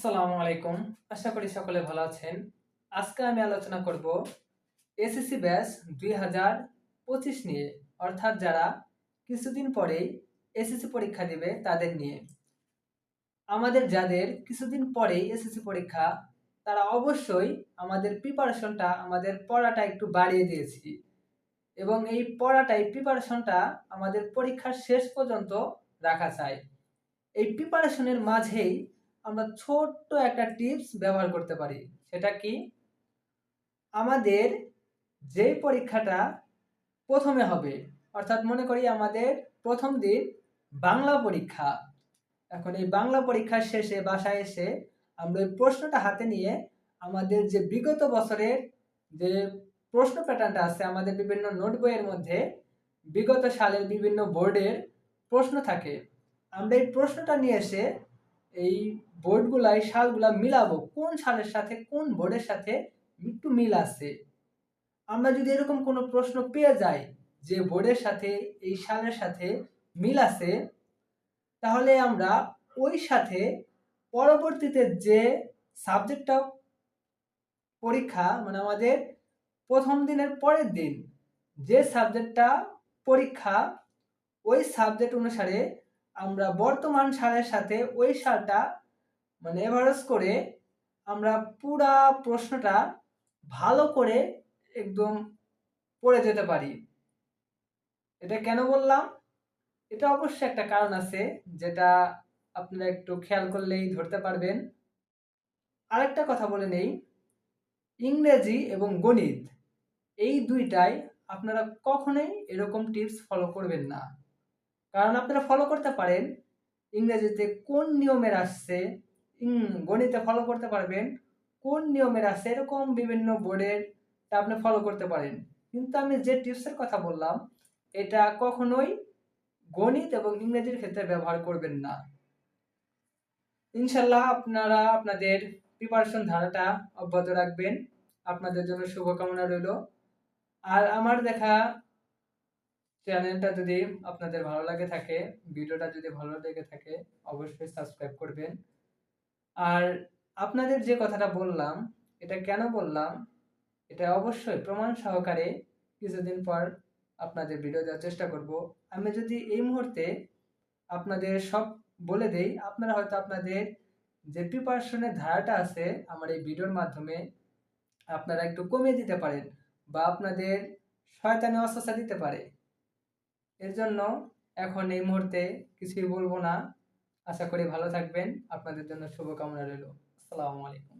আসসালামু আলাইকুম। আশা করি সকলে ভালো আছেন। আজকে আমি আলোচনা করব এসএসসি ব্যাচ দুই হাজার পঁচিশ নিয়ে। অর্থাৎ যারা কিছুদিন পরেই এসএসসি পরীক্ষা দেবে তাদের নিয়ে। আমাদের যাদের কিছুদিন পরেই এসএসসি পরীক্ষা, তারা অবশ্যই আমাদের প্রিপারেশনটা আমাদের পড়াটা একটু বাড়িয়ে দিয়েছি। এবং এই পড়াটাই প্রিপারেশনটা আমাদের পরীক্ষার শেষ পর্যন্ত রাখা চাই। এই প্রিপারেশনের মাঝেই আমরা ছোট্ট একটা টিপস ব্যবহার করতে পারি। সেটা কি? আমাদের যে পরীক্ষাটা প্রথমে হবে, অর্থাৎ মনে করি আমাদের প্রথম দিন বাংলা পরীক্ষা। এখন এই বাংলা পরীক্ষার শেষে বাসায় এসে আমরা ওই প্রশ্নটা হাতে নিয়ে আমাদের যে বিগত বছরের যে প্রশ্ন প্যাটার্নটা আছে, আমাদের বিভিন্ন নোট বইয়ের মধ্যে বিগত সালের বিভিন্ন বোর্ডের প্রশ্ন থাকে। আমরা এই প্রশ্নটা নিয়ে এসে এই বোর্ডগুলাই, সালগুলা মিলাবো। কোন সালের সাথে, কোন বোর্ডের সাথে একটু মিল আছে? আমরা যদি এরকম কোনো প্রশ্ন পেয়ে যাই যে বোর্ডের সাথে, এই সালের সাথে মিল আছে, তাহলে আমরা ওই সাথে পরবর্তীতে যে সাবজেক্টটা পরীক্ষা মানে আমাদের প্রথম দিনের পরের দিন যে সাবজেক্টটা পরীক্ষা, ওই সাবজেক্ট অনুসারে আমরা বর্তমান সালের সাথে ওই সালটা মানে এভারেজ করে আমরা পুরা প্রশ্নটা ভালো করে একদম পড়ে যেতে পারি। এটা কেন বললাম? এটা অবশ্যই একটা কারণ আছে যেটা আপনারা একটু খেয়াল করলেই ধরতে পারবেন। আরেকটা কথা বলে নেই, ইংরেজি এবং গণিত, এই দুইটাই আপনারা কখনোই এরকম টিপস ফলো করবেন না। কারণ আপনারা ফলো করতে পারেন। ইংরেজিতে কোন নিয়মের আসছে গণিতে ফলো করতে পারবেন। কোন নিয়মের আসছে এরকম বিভিন্ন বোর্ডের আপনি ফলো করতে পারেন। কিন্তু আমি যে টিপসের কথা বললাম, এটা কখনোই গণিত এবং ইংরেজির ক্ষেত্রে ব্যবহার করবেন না। ইনশাল্লাহ আপনারা আপনাদের প্রিপারেশন ধারাটা অব্যাহত রাখবেন। আপনাদের জন্য শুভকামনা রইল। আর আমার দেখা চ্যানেলটা যদি আপনাদের ভালো লাগে থাকে, ভিডিওটা যদি ভালো লেগে থাকে, অবশ্যই সাবস্ক্রাইব করবেন। আর আপনাদের যে কথাটা বললাম, এটা কেন বললাম? এটা অবশ্যই প্রমাণ সহকারে কিছুদিন পর আপনাদের ভিডিও দেওয়ার চেষ্টা করব। আমি যদি এই মুহূর্তে আপনাদের সব বলে দেই, আপনারা হয়তো আপনাদের যে প্রিপারেশনের ধারাটা আছে, আমার এই ভিডিওর মাধ্যমে আপনারা একটু কমিয়ে দিতে পারেন বা আপনাদের শয়তানি অস্বস্থা দিতে পারে। এর জন্য এখন এই মুহূর্তে কিছুই বলব না। আশা করি ভালো থাকবেন। আপনাদের জন্য শুভকামনা রইল। আসসালামু আলাইকুম।